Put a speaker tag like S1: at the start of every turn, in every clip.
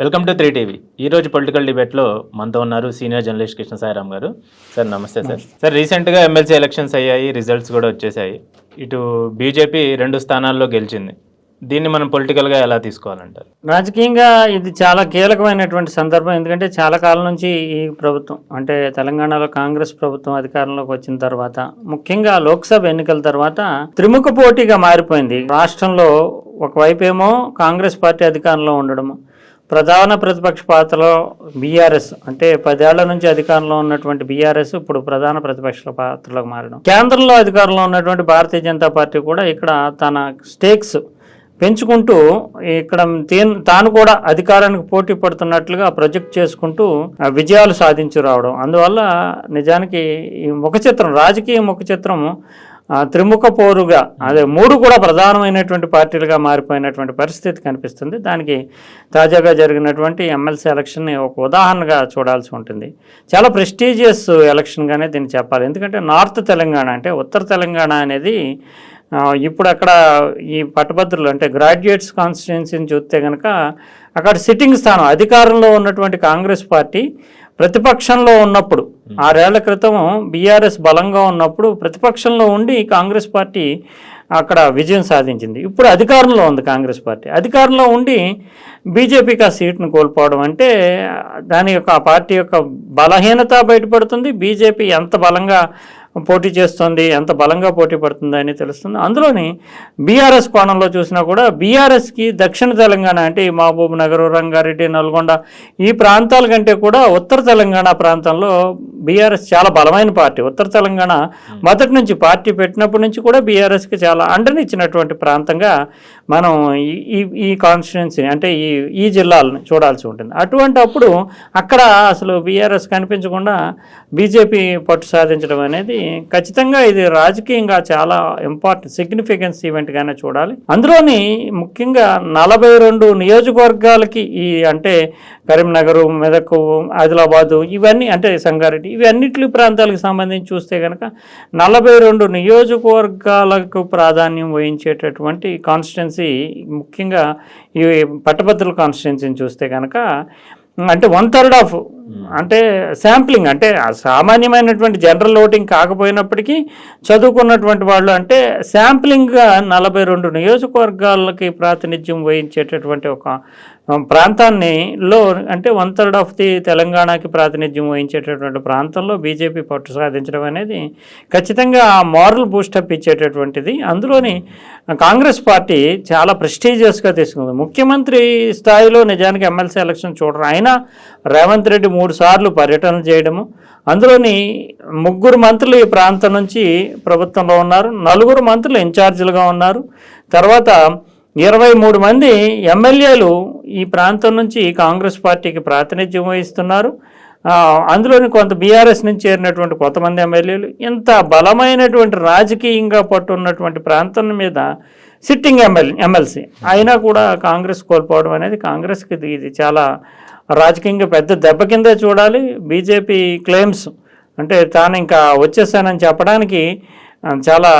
S1: Welcome to three TV. ఈ రోజు political డిబేట్లో మనతో ఉన్నారు సీనియర్ జర్నలిస్ట్ కృష్ణ సాయిరామ్ గారు. సార్ నమస్తే సార్. సార్ రీసెంట్గా ఎమ్మెల్సీ ఎలక్షన్స్ అయ్యాయి రిజల్ట్స్ కూడా వచ్చేసాయి ఇటు బీజేపీ రెండు స్థానాల్లో గెలిచింది. దీన్ని మనం పొలిటికల్గా ఎలా తీసుకోవాలంటారు?
S2: రాజకీయంగా ఇది చాలా కీలకమైనటువంటి సందర్భం. ఎందుకంటే చాలా కాలం నుంచి ఈ ప్రభుత్వం అంటే తెలంగాణలో కాంగ్రెస్ ప్రభుత్వం అధికారంలోకి వచ్చిన తర్వాత ముఖ్యంగా లోక్సభ ఎన్నికల తర్వాత త్రిముఖ పోటీగా మారిపోయింది. రాష్ట్రంలో ఒకవైపేమో కాంగ్రెస్ పార్టీ అధికారంలో ఉండడము ప్రధాన ప్రతిపక్ష పాత్రలో బీఆర్ఎస్ అంటే పదేళ్ళ నుంచి అధికారంలో ఉన్నటువంటి బీఆర్ఎస్ ఇప్పుడు ప్రధాన ప్రతిపక్ష పాత్రలోకి మారడం. కేంద్రంలో అధికారంలో ఉన్నటువంటి భారతీయ జనతా పార్టీ కూడా ఇక్కడ తన స్టేక్స్ పెంచుకుంటూ ఇక్కడ తాను కూడా అధికారానికి పోటీ పడుతున్నట్లుగా ప్రొజెక్ట్ చేసుకుంటూ ఆ, విజయాలు సాధించి రావడం. అందువల్ల నిజానికి ఈ ముఖ చిత్రం రాజకీయ ముఖ చిత్రం త్రిముఖ పోరుగా అదే మూడు కూడా ప్రధానమైనటువంటి పార్టీలుగా మారిపోయినటువంటి పరిస్థితి కనిపిస్తుంది. దానికి తాజాగా జరిగినటువంటి ఎమ్మెల్సీ ఎలక్షన్ని ఒక ఉదాహరణగా చూడాల్సి ఉంటుంది. చాలా ప్రెస్టీజియస్ ఎలక్షన్గానే దీన్ని చెప్పాలి. ఎందుకంటే నార్త్ తెలంగాణ అంటే ఉత్తర తెలంగాణ అనేది ఇప్పుడు అక్కడ ఈ పట్టభద్రులు అంటే గ్రాడ్యుయేట్స్ కాన్స్టిట్యున్సీని చూస్తే కనుక అక్కడ సిట్టింగ్ స్థానం అధికారంలో ఉన్నటువంటి కాంగ్రెస్ పార్టీ ప్రతిపక్షంలో ఉన్నప్పుడు ఆరేళ్ళ క్రితం బీఆర్ఎస్ బలంగా ఉన్నప్పుడు ప్రతిపక్షంలో ఉండి కాంగ్రెస్ పార్టీ అక్కడ విజయం సాధించింది. ఇప్పుడు అధికారంలో ఉంది కాంగ్రెస్ పార్టీ. అధికారంలో ఉండి బీజేపీకి ఆ సీట్ను కోల్పోవడం అంటే దాని యొక్క ఆ పార్టీ యొక్క బలహీనత బయటపడుతుంది. బీజేపీ ఎంత బలంగా పోటీ చేస్తుంది ఎంత బలంగా పోటీ పడుతుంది అని తెలుస్తుంది. అందులోని బీఆర్ఎస్ కోణంలో చూసినా కూడా బీఆర్ఎస్కి దక్షిణ తెలంగాణ అంటే ఈ మహబూబ్ నగర్ రంగారెడ్డి నల్గొండ ఈ ప్రాంతాల కంటే కూడా ఉత్తర తెలంగాణ ప్రాంతంలో బీఆర్ఎస్ చాలా బలమైన పార్టీ. ఉత్తర తెలంగాణ మొదటి నుంచి పార్టీ పెట్టినప్పటి నుంచి కూడా బీఆర్ఎస్కి చాలా అండనిచ్చినటువంటి ప్రాంతంగా మనం ఈ- ఈ ఈ అంటే ఈ ఈ జిల్లాలను చూడాల్సి ఉంటుంది. అటువంటి అప్పుడు అక్కడ అసలు బీఆర్ఎస్ కనిపించకుండా బీజేపీ పట్టు సాధించడం అనేది ఖచ్చితంగా ఇది రాజకీయంగా చాలా ఇంపార్టెంట్ సిగ్నిఫికెన్స్ ఈవెంట్గానే చూడాలి. అందులోని ముఖ్యంగా నలభై రెండు నియోజకవర్గాలకి ఈ అంటే కరీంనగర్ మెదక్ ఆదిలాబాదు ఇవన్నీ అంటే సంగారెడ్డి ఇవన్నిటి ప్రాంతాలకు సంబంధించి చూస్తే కనుక నలభై రెండు నియోజకవర్గాలకు ప్రాధాన్యం వహించేటటువంటి కాన్స్టిట్యున్సీ ముఖ్యంగా ఈ పట్టభద్రుల కాన్స్టిట్యున్సీని చూస్తే కనుక అంటే వన్ థర్డ్ ఆఫ్ అంటే శాంప్లింగ్ అంటే సామాన్యమైనటువంటి జనరల్ ఓటింగ్ కాకపోయినప్పటికీ చదువుకున్నటువంటి వాళ్ళు అంటే శాంప్లింగ్గా నలభై రెండు నియోజకవర్గాలకి ప్రాతినిధ్యం వహించేటటువంటి ఒక ప్రాంతాన్ని లో అంటే వన్ థర్డ్ ఆఫ్ ది తెలంగాణకి ప్రాతినిధ్యం వహించేటటువంటి ప్రాంతంలో బీజేపీ పట్టు సాధించడం అనేది ఖచ్చితంగా ఆ మారల్ బూస్టప్ ఇచ్చేటటువంటిది. అందులోని కాంగ్రెస్ పార్టీ చాలా ప్రెస్టీజియస్గా తీసుకుంది. ముఖ్యమంత్రి స్థాయిలో నిజానికి ఎమ్మెల్సీ ఎలక్షన్ చూడడం అయినా రేవంత్ రెడ్డి మూడు సార్లు పర్యటనలు చేయడము. అందులోని ముగ్గురు మంత్రులు ఈ ప్రాంతం నుంచి ప్రభుత్వంలో ఉన్నారు. నలుగురు మంత్రులు ఇన్ఛార్జీలుగా ఉన్నారు. తర్వాత ఇరవై మూడు మంది ఎమ్మెల్యేలు ఈ ప్రాంతం నుంచి కాంగ్రెస్ పార్టీకి ప్రాతినిధ్యం వహిస్తున్నారు. అందులోని కొంత బీఆర్ఎస్ నుంచి చేరినటువంటి కొంతమంది ఎమ్మెల్యేలు ఇంత బలమైనటువంటి రాజకీయంగా పట్టున్నటువంటి ప్రాంతం మీద సిట్టింగ్ ఎమ్మెల్యే ఎమ్మెల్సీ. అయినా కూడా కాంగ్రెస్ కోల్పోవడం అనేది కాంగ్రెస్కి ఇది చాలా రాజకీయంగా పెద్ద దెబ్బ కిందే చూడాలి. బీజేపీ క్లెయిమ్స్ అంటే తాను ఇంకా వచ్చేసానని చెప్పడానికి చాలా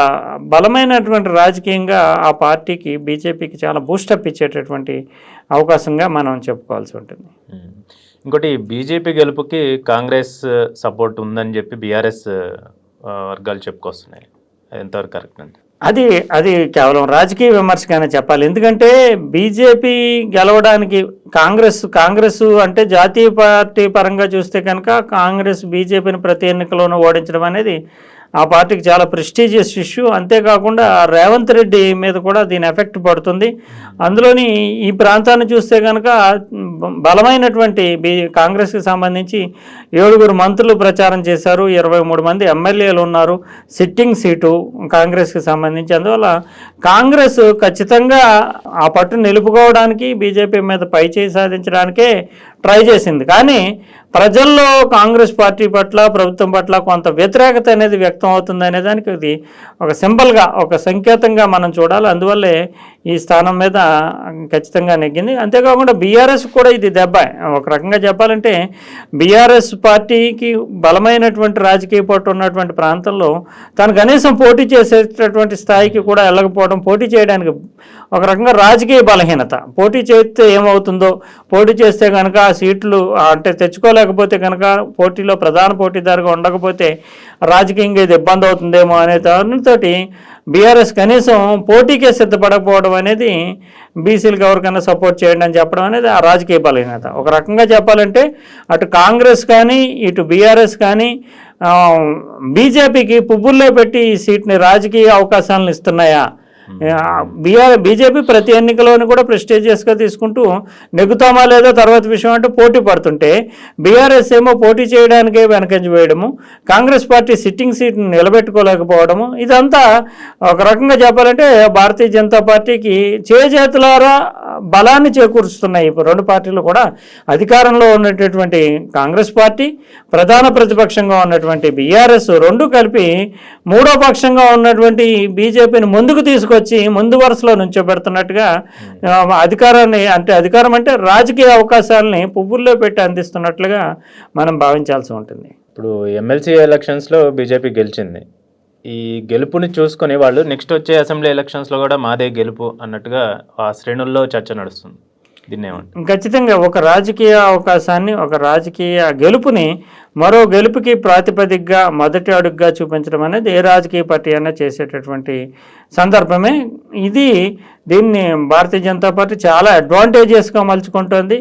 S2: బలమైనటువంటి రాజకీయంగా ఆ పార్టీకి బీజేపీకి చాలా బూస్టప్ ఇచ్చేటటువంటి అవకాశంగా మనం చెప్పుకోవాల్సి ఉంటుంది.
S1: ఇంకోటి బీజేపీ గెలుపుకి కాంగ్రెస్ సపోర్ట్ ఉందని చెప్పి బీఆర్ఎస్ వర్గాలు చెప్పుకొస్తున్నాయి. అది ఎంతవరకు కరెక్ట్ అండి?
S2: అది అది కేవలం రాజకీయ విమర్శగానే చెప్పాలి. ఎందుకంటే బీజేపీ గెలవడానికి కాంగ్రెస్ కాంగ్రెస్ అంటే జాతీయ పార్టీ పరంగా చూస్తే కనుక కాంగ్రెస్ బీజేపీని ప్రతి ఎన్నికలోనూ ఓడించడం అనేది ఆ పార్టీకి చాలా ప్రెస్టీజియస్ ఇష్యూ. అంతేకాకుండా రేవంత్ రెడ్డి మీద కూడా దీని ఎఫెక్ట్ పడుతుంది. అందులోని ఈ ప్రాంతాన్ని చూస్తే కనుక బలమైనటువంటి బీ కాంగ్రెస్కి సంబంధించి ఏడుగురు మంత్రులు ప్రచారం చేశారు. ఇరవై మూడు మంది ఎమ్మెల్యేలు ఉన్నారు. సిట్టింగ్ సీటు కాంగ్రెస్కి సంబంధించి. అందువల్ల కాంగ్రెస్ ఖచ్చితంగా ఆ పట్టు నిలుపుకోవడానికి బీజేపీ మీద పై చేయి సాధించడానికే ట్రై చేసింది. కానీ ప్రజల్లో కాంగ్రెస్ పార్టీ పట్ల ప్రభుత్వం పట్ల కొంత వ్యతిరేకత అనేది వ్యక్తం అవుతుంది అనే దానికి ఇది ఒక సింబల్గా ఒక సంకేతంగా మనం చూడాలి. అందువల్లే ఈ స్థానం మీద ఖచ్చితంగా నెగ్గింది. అంతేకాకుండా బీఆర్ఎస్ కూడా ఇది దెబ్బ. ఒక రకంగా చెప్పాలంటే బీఆర్ఎస్ పార్టీకి బలమైనటువంటి రాజకీయ పట్టు ఉన్నటువంటి ప్రాంతంలో తను కనీసం పోటీ చేసేటటువంటి స్థాయికి కూడా వెళ్ళకపోవడం పోటీ చేయడానికి ఒక రకంగా రాజకీయ బలహీనత. పోటీ చేస్తే ఏమవుతుందో పోటీ చేస్తే కనుక ఆ సీట్లు అంటే తెచ్చుకోలేకపోతే కనుక పోటీలో ప్రధాన పోటీదారుగా ఉండకపోతే రాజకీయంగా ఇది ఇబ్బంది అవుతుందేమో అనే దానితోటి బీఆర్ఎస్ కనీసం పోటీకే సిద్ధపడకపోవడం అనేది బీసీలకు ఎవరికైనా సపోర్ట్ చేయడం అని చెప్పడం అనేది ఆ రాజకీయ బలహీనత. ఒక రకంగా చెప్పాలంటే అటు కాంగ్రెస్ కానీ ఇటు బీఆర్ఎస్ కానీ బీజేపీకి పువ్వుల్లో పెట్టి ఈ సీట్ని రాజకీయ అవకాశాలను ఇస్తున్నాయా? బీఆర్ బీజేపీ ప్రతి ఎన్నికలోని కూడా ప్రెస్టేజియస్గా తీసుకుంటూ నెగ్గుతామా లేదా తర్వాత విషయం అంటే పోటీ పడుతుంటే బీఆర్ఎస్ ఏమో పోటీ చేయడానికే వెనకంజ వేయడము కాంగ్రెస్ పార్టీ సిట్టింగ్ సీట్ని నిలబెట్టుకోలేకపోవడము ఇదంతా ఒక రకంగా చెప్పాలంటే భారతీయ జనతా పార్టీకి చేజేతులారా బలాన్ని చేకూరుస్తున్నాయి. ఇప్పుడు రెండు పార్టీలు కూడా అధికారంలో ఉన్నటువంటి కాంగ్రెస్ పార్టీ ప్రధాన ప్రతిపక్షంగా ఉన్నటువంటి బీఆర్ఎస్ రెండు కలిపి మూడో పక్షంగా ఉన్నటువంటి బీజేపీని ముందుకు తీసుకొచ్చి ముందు వరుసలో నుంచోబెడుతున్నట్టుగా ఆ, అధికారాన్ని అంటే అధికారం అంటే రాజకీయ అవకాశాలని పువ్వుల్లో పెట్టి అందిస్తున్నట్లుగా మనం భావించాల్సి ఉంటుంది.
S1: ఇప్పుడు ఎమ్మెల్సీ ఎలక్షన్స్లో బీజేపీ గెలిచింది. ఈ గెలుపుని చూసుకొని వాళ్ళు నెక్స్ట్ వచ్చే అసెంబ్లీ ఎలక్షన్స్లో కూడా మాదే గెలుపు అన్నట్టుగా ఆ శ్రేణుల్లో చర్చ నడుస్తుంది. దీన్ని ఏమంటారు
S2: ఖచ్చితంగా ఒక రాజకీయ అవకాశాన్ని ఒక రాజకీయ గెలుపుని మరో గెలుపుకి ప్రాతిపదికగా మొదటి అడుగుగా చూపించడం అనేది ఏ రాజకీయ పార్టీ అయినా చేసేటటువంటి సందర్భమే. ఇది దీన్ని భారతీయ జనతా పార్టీ చాలా అడ్వాంటేజెస్గా మలుచుకుంటోంది.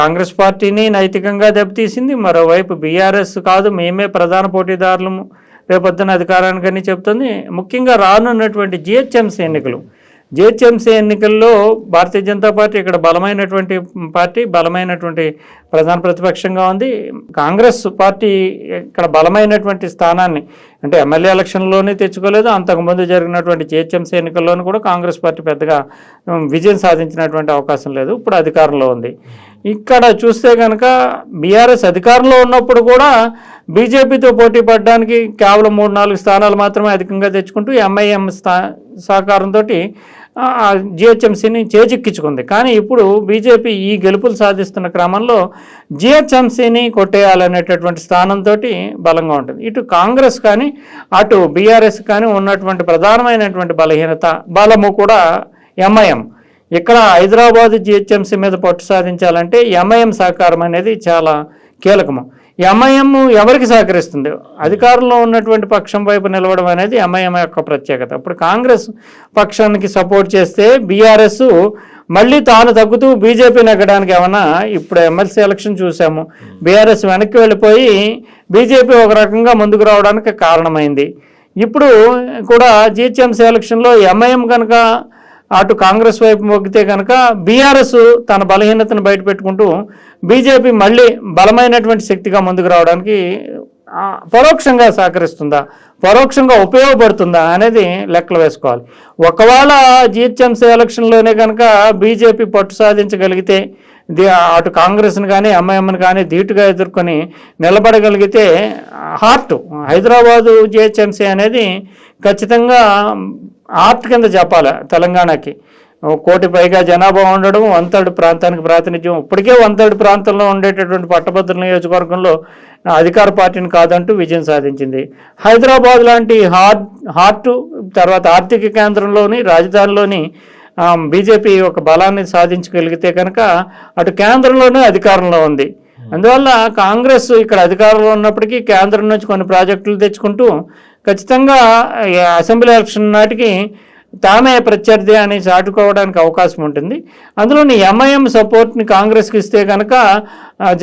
S2: కాంగ్రెస్ పార్టీని నైతికంగా దెబ్బతీసింది. మరోవైపు బీఆర్ఎస్ కాదు మేమే ప్రధాన పోటీదారులము రేపొద్దున అధికారానికని చెప్తుంది. ముఖ్యంగా రానున్నటువంటి జిహెచ్ఎంసీ ఎన్నికలు. జిహెచ్ఎంసీ ఎన్నికల్లో భారతీయ జనతా పార్టీ ఇక్కడ బలమైనటువంటి పార్టీ బలమైనటువంటి ప్రధాన ప్రతిపక్షంగా ఉంది. కాంగ్రెస్ పార్టీ ఇక్కడ బలమైనటువంటి స్థానాన్ని అంటే ఎమ్మెల్యే ఎలక్షన్లోనే తెచ్చుకోలేదు. అంతకుముందు జరిగినటువంటి జిహెచ్ఎంసీ ఎన్నికల్లోనూ కూడా కాంగ్రెస్ పార్టీ పెద్దగా విజయం సాధించినటువంటి అవకాశం లేదు. ఇప్పుడు అధికారంలో ఉంది. ఇక్కడ చూస్తే కనుక బీఆర్ఎస్ అధికారంలో ఉన్నప్పుడు కూడా బీజేపీతో పోటీ పడడానికి కేవలం మూడు నాలుగు స్థానాలు మాత్రమే అధికంగా తెచ్చుకుంటూ ఎంఐఎం స్థా సహకారంతో జిహెచ్ఎంసీని చేజిక్కించుకుంది. కానీ ఇప్పుడు బీజేపీ ఈ గెలుపులు సాధిస్తున్న క్రమంలో జిహెచ్ఎంసీని కొట్టేయాలనేటటువంటి స్థానంతో బలంగా ఉంటుంది. ఇటు కాంగ్రెస్ కానీ అటు బీఆర్ఎస్ కానీ ఉన్నటువంటి ప్రధానమైనటువంటి బలహీనత బలము కూడా ఎంఐఎం. ఇక్కడ హైదరాబాద్ జిహెచ్ఎంసీ మీద పట్టు సాధించాలంటే ఎంఐఎం సహకారం అనేది చాలా కీలకము. ఎంఐఎం ఎవరికి సహకరిస్తుంది? అధికారంలో ఉన్నటువంటి పక్షం వైపు నిలవడం అనేది ఎంఐఎం యొక్క ప్రత్యేకత. ఇప్పుడు కాంగ్రెస్ పక్షానికి సపోర్ట్ చేస్తే బీఆర్ఎస్ మళ్ళీ తాను తగ్గుతూ బీజేపీ నెగ్గడానికి ఏమన్నా ఇప్పుడు ఎమ్మెల్సీ ఎలక్షన్ చూసాము. బీఆర్ఎస్ వెనక్కి వెళ్ళిపోయి బీజేపీ ఒక రకంగా ముందుకు రావడానికి కారణమైంది. ఇప్పుడు కూడా జిహెచ్ఎంసీ ఎలక్షన్లో ఎంఐఎం కనుక అటు కాంగ్రెస్ వైపు మొగ్గితే కనుక బీఆర్ఎస్ తన బలహీనతను బయటపెట్టుకుంటూ బీజేపీ మళ్ళీ బలమైనటువంటి శక్తిగా ముందుకు రావడానికి పరోక్షంగా సహకరిస్తుందా? పరోక్షంగా ఉపయోగపడుతుందా అనేది లెక్కలు వేసుకోవాలి. ఒకవేళ జిహెచ్ఎంసీ ఎలక్షన్లోనే కనుక బీజేపీ పట్టు సాధించగలిగితే అటు కాంగ్రెస్ని కానీ ఎంఐఎంని కానీ ధీటుగా ఎదుర్కొని నిలబడగలిగితే హార్ట్ హైదరాబాదు జిహెచ్ఎంసీ అనేది ఖచ్చితంగా ఆర్ట్ కింద చెప్పాలి తెలంగాణకి. కోటి పైగా జనాభా ఉండడం వంతడు ప్రాంతానికి ప్రాతినిధ్యం. ఇప్పటికే వంతడు ప్రాంతంలో ఉండేటటువంటి పట్టభద్రుల నియోజకవర్గంలో అధికార పార్టీని కాదంటూ విజయం సాధించింది. హైదరాబాద్ లాంటి హార్ట్ హార్ట్ తర్వాత ఆర్థిక కేంద్రంలోని రాజధానిలోని బీజేపీ ఒక బలాన్ని సాధించగలిగితే కనుక అటు కేంద్రంలోనే అధికారంలో ఉంది. అందువల్ల కాంగ్రెస్ ఇక్కడ అధికారంలో ఉన్నప్పటికీ కేంద్రం నుంచి కొన్ని ప్రాజెక్టులు తెచ్చుకుంటూ ఖచ్చితంగా అసెంబ్లీ ఎలక్షన్ నాటికి తామే ప్రత్యర్థి అని చాటుకోవడానికి అవకాశం ఉంటుంది. అందులోని ఎంఐఎం సపోర్ట్ని కాంగ్రెస్కి ఇస్తే కనుక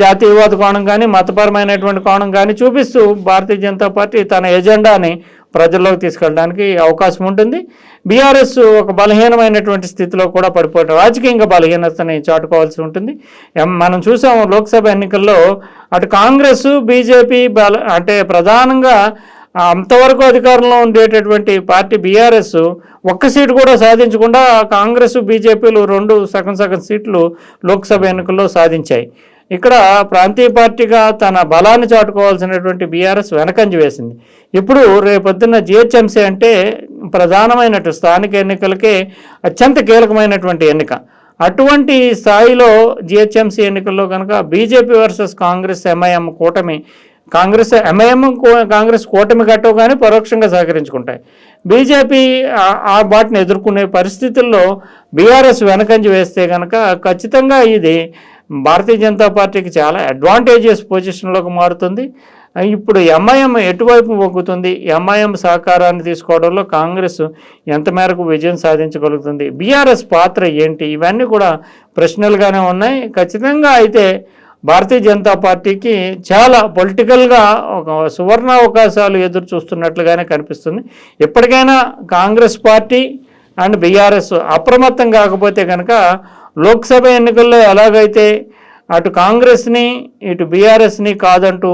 S2: జాతీయవాద కోణం కానీ మతపరమైనటువంటి కోణం కానీ చూపిస్తూ భారతీయ జనతా పార్టీ తన ఎజెండాని ప్రజల్లోకి తీసుకెళ్ళడానికి అవకాశం ఉంటుంది. బీఆర్ఎస్ ఒక బలహీనమైనటువంటి స్థితిలో కూడా పడిపోవటం రాజకీయంగా బలహీనతని చాటుకోవాల్సి ఉంటుంది. మనం చూసాము లోక్సభ ఎన్నికల్లో అటు కాంగ్రెస్ బీజేపీ బల అంటే ప్రధానంగా అంతవరకు అధికారంలో ఉండేటటువంటి పార్టీ బీఆర్ఎస్ ఒక్క సీటు కూడా సాధించకుండా కాంగ్రెస్ బీజేపీలు రెండు సగం సగం సీట్లు లోక్సభ ఎన్నికల్లో సాధించాయి. ఇక్కడ ప్రాంతీయ పార్టీగా తన బలాన్ని చాటుకోవాల్సినటువంటి బీఆర్ఎస్ వెనకంజ వేసింది. ఇప్పుడు రేపొద్దున్న జిహెచ్ఎంసీ అంటే ప్రధానమైనటు స్థానిక ఎన్నికలకే అత్యంత కీలకమైనటువంటి ఎన్నిక. అటువంటి స్థాయిలో జిహెచ్ఎంసీ ఎన్నికల్లో కనుక బీజేపీ వర్సెస్ కాంగ్రెస్ ఎంఐఎం కూటమి కాంగ్రెస్ ఎంఐఎం కాంగ్రెస్ కూటమి కట్టవు కానీ పరోక్షంగా సహకరించుకుంటాయి. బీజేపీ ఆ- ఆ వాటిని ఎదుర్కొనే పరిస్థితుల్లో బీఆర్ఎస్ వెనకంజ వేస్తే కనుక ఖచ్చితంగా ఇది భారతీయ జనతా పార్టీకి చాలా అడ్వాంటేజియస్ పొజిషన్లోకి మారుతుంది. ఇప్పుడు ఎంఐఎం ఎటువైపు మొగ్గుతుంది ఎంఐఎం సహకారాన్ని తీసుకోవడంలో కాంగ్రెస్ ఎంత మేరకు విజయం సాధించగలుగుతుంది? బీఆర్ఎస్ పాత్ర ఏంటి? ఇవన్నీ కూడా ప్రశ్నలుగానే ఉన్నాయి. ఖచ్చితంగా అయితే భారతీయ జనతా పార్టీకి చాలా పొలిటికల్గా ఒక సువర్ణ అవకాశాలు ఎదురు చూస్తున్నట్లుగానే కనిపిస్తుంది. ఇప్పటికైనా కాంగ్రెస్ పార్టీ అండ్ బీఆర్ఎస్ అప్రమత్తం కాకపోతే కనుక లోక్సభ ఎన్నికల్లో ఎలాగైతే అటు కాంగ్రెస్ని ఇటు బీఆర్ఎస్ని కాదంటూ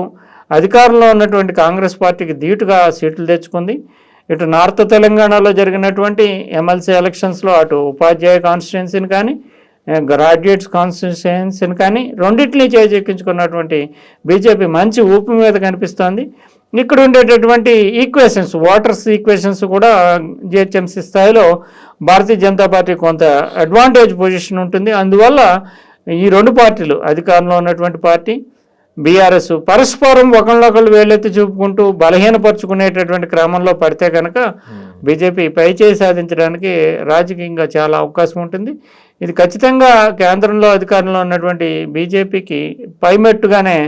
S2: అధికారంలో ఉన్నటువంటి కాంగ్రెస్ పార్టీకి ధీటుగా సీట్లు తెచ్చుకుంది. ఇటు నార్త్ తెలంగాణలో జరిగినటువంటి ఎమ్మెల్సీ ఎలక్షన్స్లో అటు ఉపాధ్యాయ కాన్స్టిట్యున్సీని కానీ గ్రాడ్యుయేట్స్ కాన్స్టిట్యున్సీని కానీ రెండింటినీ చేజెక్కించుకున్నటువంటి బీజేపీ మంచి ఊపి మీద కనిపిస్తోంది. ఇక్కడ ఉండేటటువంటి ఈక్వేషన్స్ వాటర్స్ ఈక్వేషన్స్ కూడా జిహెచ్ఎంసీ స్థాయిలో భారతీయ జనతా పార్టీ కొంత అడ్వాంటేజ్ పొజిషన్ ఉంటుంది. అందువల్ల ఈ రెండు పార్టీలు అధికారంలో ఉన్నటువంటి పార్టీ బీఆర్ఎస్ పరస్పరం ఒకళ్ళొకళ్ళు వేలెత్తి చూపుకుంటూ బలహీనపరుచుకునేటటువంటి క్రమంలో పడితే కనుక బీజేపీ పైచేయి సాధించడానికి రాజకీయంగా చాలా అవకాశం ఉంటుంది. ఇది ఖచ్చితంగా కేంద్రంలో అధికారంలో ఉన్నటువంటి బీజేపీకి పైమెట్టుగానే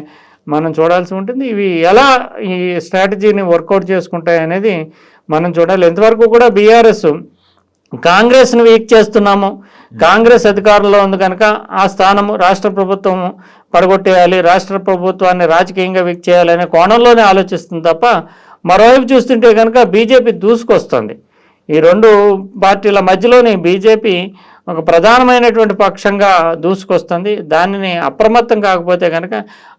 S2: మనం చూడాల్సి ఉంటుంది. ఇవి ఎలా ఈ స్ట్రాటజీని వర్కౌట్ చేసుకుంటాయి అనేది మనం చూడాలి. ఎంతవరకు కూడా బీఆర్ఎస్ కాంగ్రెస్ను వీక్ చేస్తున్నాము. కాంగ్రెస్ అధికారంలో ఉంది కనుక ఆ స్థానము రాష్ట్ర ప్రభుత్వము పడగొట్టేయాలి. రాష్ట్ర ప్రభుత్వాన్ని రాజకీయంగా వీక్ చేయాలనే కోణంలోనే ఆలోచిస్తుంది తప్ప మరోవైపు చూస్తుంటే కనుక బీజేపీ దూసుకొస్తుంది. ఈ రెండు పార్టీల మధ్యలోనే బీజేపీ ఒక ప్రధానమైనటువంటి పక్షంగా దూసుకొస్తుంది. దానిని అప్రమత్తం కాకపోతే కనుక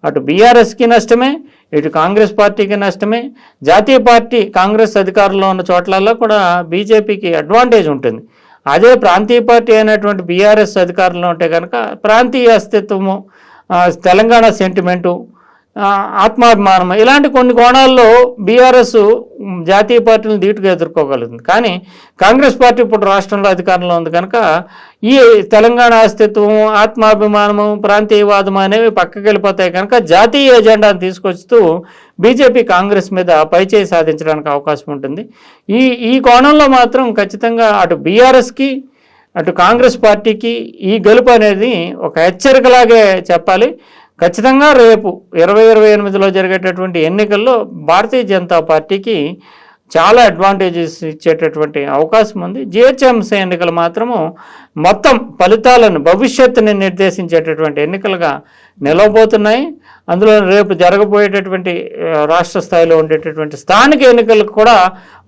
S2: అటు బీఆర్ఎస్కి నష్టమే ఇటు కాంగ్రెస్ పార్టీకి నష్టమే జాతీయ పార్టీ కాంగ్రెస్ అధికారంలో ఉన్న చోట్లలో కూడా బీజేపీకి అడ్వాంటేజ్ ఉంటుంది. అదే ప్రాంతీయ పార్టీ అయినటువంటి బీఆర్ఎస్ అధికారంలో ఉంటే కనుక ప్రాంతీయ అస్తిత్వము తెలంగాణ సెంటిమెంటు ఆత్మాభిమానం ఇలాంటి కొన్ని కోణాల్లో బీఆర్ఎస్ జాతీయ పార్టీలను ధీటుగా ఎదుర్కోగలుగుతుంది. కానీ కాంగ్రెస్ పార్టీ ఇప్పుడు రాష్ట్రంలో అధికారంలో ఉంది కనుక ఈ తెలంగాణ అస్తిత్వం ఆత్మాభిమానము ప్రాంతీయవాదం అనేవి పక్కకి వెళ్ళిపోతాయి కనుక జాతీయ ఎజెండాను తీసుకొస్తూ బీజేపీ కాంగ్రెస్ మీద పైచేయి సాధించడానికి అవకాశం ఉంటుంది. ఈ ఈ కోణంలో మాత్రం ఖచ్చితంగా అటు బీఆర్ఎస్కి అటు కాంగ్రెస్ పార్టీకి ఈ గెలుపు అనేది ఒక హెచ్చరికలాగే చెప్పాలి. ఖచ్చితంగా రేపు ఇరవై ఇరవై ఎనిమిదిలో జరిగేటటువంటి ఎన్నికల్లో భారతీయ జనతా పార్టీకి చాలా అడ్వాంటేజెస్ ఇచ్చేటటువంటి అవకాశం ఉంది. జిహెచ్ఎంసీ ఎన్నికలు మాత్రము మొత్తం ఫలితాలను భవిష్యత్తుని నిర్దేశించేటటువంటి ఎన్నికలుగా నిలవబోతున్నాయి. అందులో రేపు జరగబోయేటటువంటి రాష్ట్ర స్థాయిలో ఉండేటటువంటి స్థానిక ఎన్నికలకు కూడా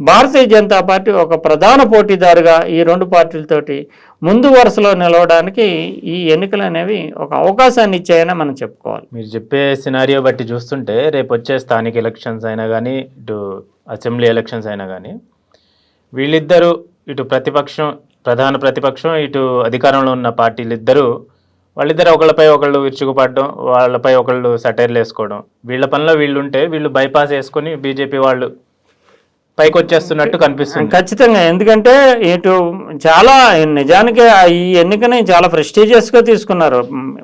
S2: భారతీయ జనతా పార్టీ ఒక ప్రధాన పోటీదారుగా ఈ రెండు పార్టీలతోటి ముందు వరుసలో నిలవడానికి ఈ ఎన్నికలు అనేవి ఒక అవకాశాన్ని ఇచ్చాయని మనం చెప్పుకోవాలి.
S1: మీరు చెప్పే సినారియో బట్టి చూస్తుంటే రేపు వచ్చే స్థానిక ఎలక్షన్స్ అయినా కానీ ఇటు అసెంబ్లీ ఎలక్షన్స్ అయినా కానీ వీళ్ళిద్దరూ ఇటు ప్రతిపక్షం ప్రధాన ప్రతిపక్షం ఇటు అధికారంలో ఉన్న పార్టీలు ఇద్దరూ వాళ్ళిద్దరు ఒకళ్ళపై ఒకళ్ళు విరుచుకుపడడం వాళ్ళపై ఒకళ్ళు సటైర్లు వేసుకోవడం. వీళ్ళ పనిలో వీళ్ళు ఉంటే వీళ్ళు బైపాస్ వేసుకొని బీజేపీ వాళ్ళు పైకి వచ్చేస్తున్నట్టు కనిపిస్తుంది.
S2: ఖచ్చితంగా ఎందుకంటే ఇటు చాలా నిజానికి ఈ ఎన్నికని చాలా ప్రెస్టీజియస్గా తీసుకున్నారు.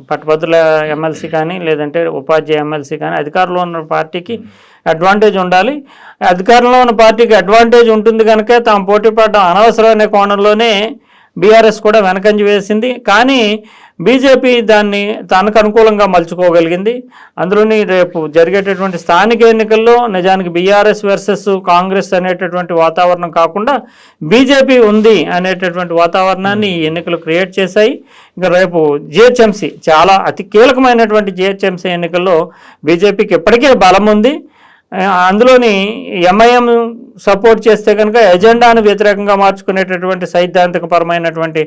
S2: పట్టుభద్రుల ఎమ్మెల్సీ కానీ లేదంటే ఉపాధ్యాయ ఎమ్మెల్సీ కానీ అధికారంలో ఉన్న పార్టీకి అడ్వాంటేజ్ ఉండాలి. అధికారంలో ఉన్న పార్టీకి అడ్వాంటేజ్ ఉంటుంది కనుక తాము పోటీ పడడం అనవసరం అనే కోణంలోనే బీఆర్ఎస్ కూడా వెనకంజ వేసింది. కానీ బీజేపీ దాన్ని తనకు అనుకూలంగా మలుచుకోగలిగింది. అందులోని రేపు జరిగేటటువంటి స్థానిక ఎన్నికల్లో నిజానికి బీఆర్ఎస్ వర్సెస్ కాంగ్రెస్ అనేటటువంటి వాతావరణం కాకుండా బీజేపీ ఉంది అనేటటువంటి వాతావరణాన్ని ఈ ఎన్నికలు క్రియేట్ చేశాయి. ఇంకా రేపు జిహెచ్ఎంసీ చాలా అతి కీలకమైనటువంటి జిహెచ్ఎంసీ ఎన్నికల్లో బీజేపీకి ఇప్పటికే బలం ఉంది. అందులోని ఎంఐఎం సపోర్ట్ చేస్తే కనుక ఎజెండాను వ్యతిరేకంగా మార్చుకునేటటువంటి సైద్ధాంతికపరమైనటువంటి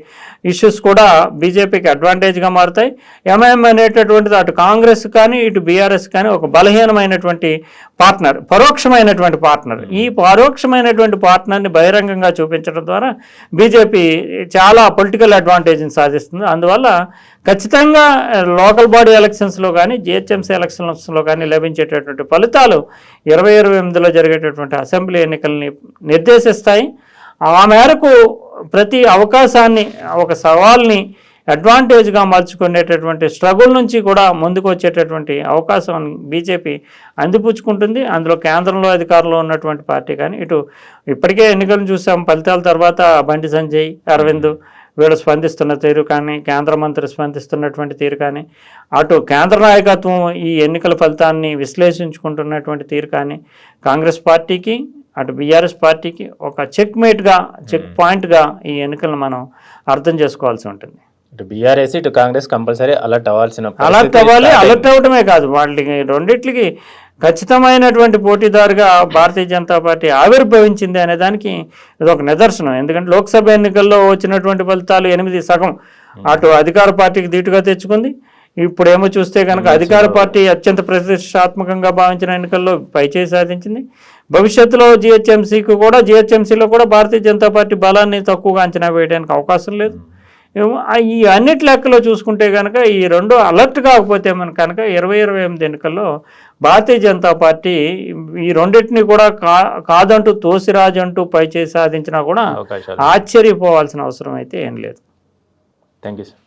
S2: ఇష్యూస్ కూడా బీజేపీకి అడ్వాంటేజ్గా మారుతాయి. ఎంఐఎం అనేటటువంటిది అటు కాంగ్రెస్ కానీ ఇటు బీఆర్ఎస్ కానీ ఒక బలహీనమైనటువంటి పార్ట్నర్ పరోక్షమైనటువంటి పార్ట్నర్ ఈ పరోక్షమైనటువంటి పార్ట్నర్ని బహిరంగంగా చూపించడం ద్వారా బీజేపీ చాలా పొలిటికల్ అడ్వాంటేజ్ని సాధిస్తుంది. అందువల్ల ఖచ్చితంగా లోకల్ బాడీ ఎలక్షన్స్లో కానీ జిహెచ్ఎంసీ ఎలక్షన్స్లో కానీ లభించేటటువంటి ఫలితాలు ఇరవై ఇరవై ఎనిమిదిలో జరిగేటటువంటి అసెంబ్లీ ఎన్నికల్ని నిర్దేశిస్తాయి. ఆ మేరకు ప్రతి అవకాశాన్ని ఒక సవాల్ని అడ్వాంటేజ్గా మార్చుకునేటటువంటి స్ట్రగుల్ నుంచి కూడా ముందుకు వచ్చేటటువంటి అవకాశం బీజేపీ అందిపుచ్చుకుంటుంది. అందులో కేంద్రంలో అధికారంలో ఉన్నటువంటి పార్టీ కానీ ఇటు ఇప్పటికే ఎన్నికలను చూసాం. ఫలితాల తర్వాత బండి సంజయ్ అరవింద్ వీళ్ళు స్పందిస్తున్న తీరు కానీ కేంద్ర మంత్రి స్పందిస్తున్నటువంటి తీరు కానీ అటు కేంద్ర నాయకత్వం ఈ ఎన్నికల ఫలితాన్ని విశ్లేషించుకుంటున్నటువంటి తీరు కానీ కాంగ్రెస్ పార్టీకి అటు బీఆర్ఎస్ పార్టీకి ఒక చెక్ మేట్గా చెక్ పాయింట్గా ఈ ఎన్నికలను మనం అర్థం చేసుకోవాల్సి ఉంటుంది.
S1: ఇటు బీఆర్ఎస్ ఇటు కాంగ్రెస్ కంపల్సరీ అలర్ట్ అవ్వాల్సిన
S2: అలర్ట్ అవ్వాలి అలర్ట్ అవ్వడమే కాదు వాళ్ళకి రెండిట్లకి ఖచ్చితమైనటువంటి పోటీదారుగా భారతీయ జనతా పార్టీ ఆవిర్భవించింది అనే దానికి ఇది ఒక నిదర్శనం. ఎందుకంటే లోక్సభ ఎన్నికల్లో వచ్చినటువంటి ఫలితాలు ఎనిమిది సగం. అటు అధికార పార్టీకి ధీటుగా తెచ్చుకుంది. ఇప్పుడేమో చూస్తే కనుక అధికార పార్టీ అత్యంత ప్రతిష్టాత్మకంగా భావించిన ఎన్నికల్లో పైచేయి సాధించింది. భవిష్యత్తులో జిహెచ్ఎంసీకి కూడా జిహెచ్ఎంసీలో కూడా భారతీయ జనతా పార్టీ బలాన్ని తక్కువగా అంచనా వేయడానికి అవకాశం లేదు. ఈ అన్నిటి లెక్కలో చూసుకుంటే కనుక ఈ రెండు అలర్ట్ కాకపోతే మనకు కనుక ఇరవై ఇరవై ఎనిమిది ఎన్నికల్లో భారతీయ జనతా పార్టీ ఈ రెండింటిని కూడా కా కాదంటూ తోసిరాజు అంటూ పైచేయి సాధించినా కూడా ఆశ్చర్యపోవాల్సిన అవసరం అయితే ఏం లేదు.
S1: Thank you sir